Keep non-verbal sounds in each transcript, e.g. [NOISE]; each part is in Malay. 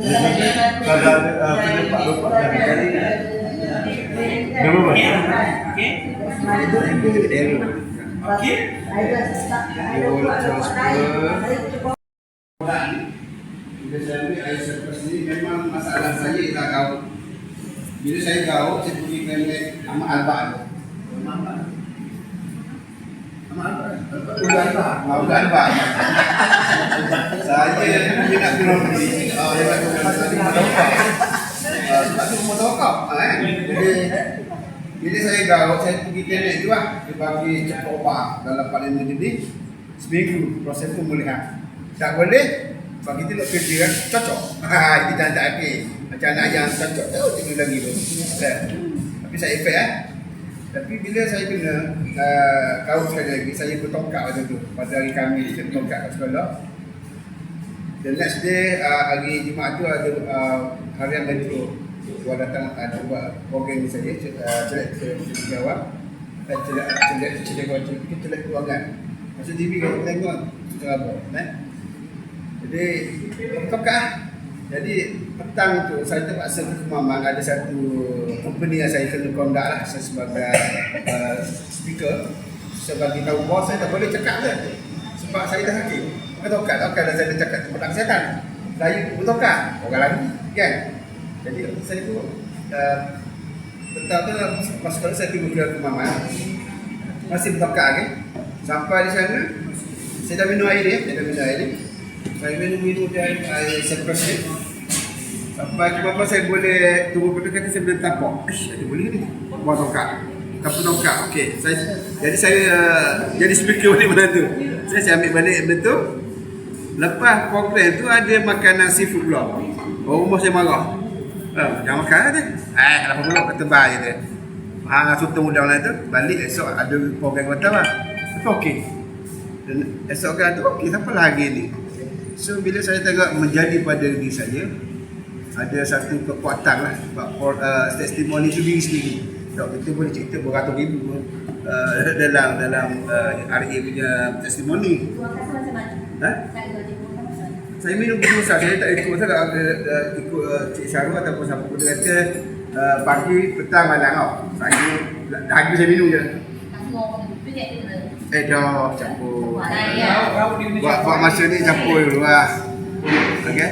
Kalau ada uh, kena pak lupa kan kali. Nama apa? Okay. Okay. Bila saya ambil air surplus ni memang masalah saya ialah gaut. Bila saya gaut, saya pergi Albak tu. Ahmad Albak? Udah Albak? Ah, [LAUGHS] Udah Albak. Tu? Jadi, saya gaut, saya pergi klinik tu lah. Dia bagi cepat ubat dalam 45 minit. Seminggu, proses pemulihan. Tak boleh, sebab kita nak kerja kan, cocok. Ha, kita tak habis. Macam anak yang cocok, tahu tidur lagi tu. Eh, Tapi saya efek eh. Tapi bila saya kena, uh, kau sekali lagi, saya bertongkak waktu tu. Pada hari kami, saya bertongkak kat sekolah. The next day, uh, hari Jumaat tu ada uh, harian metro. Gua datang uh, buat program ni saja, uh, celak jawab. Dan celak celak celak celak celak kewangan. Masa TV kan tengok, cerita apa, eh? Jadi Tokah Jadi petang tu saya terpaksa ke Kemaman Ada satu company yang saya kena kondak lah Saya sebagai uh, speaker bagi tahu bos saya tak boleh cakap je Sebab saya dah hakim Maka Tokah, Tokah dah saya cakap tempat kesihatan pun Tokah, orang lagi kan? Jadi saya tu uh, Petang tu pas sekolah saya tunggu ke Kemaman Masih bertokak kan Sampai di sana Saya dah minum air ni, saya dah minum air ni. Saya minum-minum dia air surplus ni. Sampai ke bapa saya boleh Tunggu pada kata saya boleh tapak. Ish, boleh ni. Buat tongkat Tapu tongkat, okey. Saya, Jadi saya uh, Jadi speaker [LAUGHS] balik mana tu. Saya, saya ambil balik benda tu Lepas program tu ada makanan seafood pula Orang rumah saya marah. Eh, jangan makan lah tu Eh, lapar pula? Kata bye je tu Ha, sotong udang lah tu? Balik esok ada program kata lah. Tapi okey. Dan esok kan tu okey, siapa lagi ni? So bila saya tengok menjadi pada diri saya ada satu kekuatan lah. Sebab for, uh, testimoni itu diri sendiri. Dok kita boleh cerita beratus ribu uh, [LAUGHS] dalam dalam uh, RA punya testimoni. Ha? Saya minum dulu sah. Saya tak ikut saya tak uh, ikut uh, Cik Syarul ataupun siapa pun dia kata uh, pagi, petang, malam tau. Saya dahaga saya minum je. Eh dah campur. Buat buat masa ni campur dulu lah. Okey.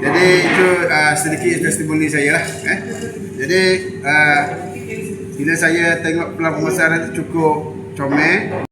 Jadi itu uh, sedikit testimoni saya lah. Eh. Jadi uh, bila saya tengok pelan pemasaran cukup comel.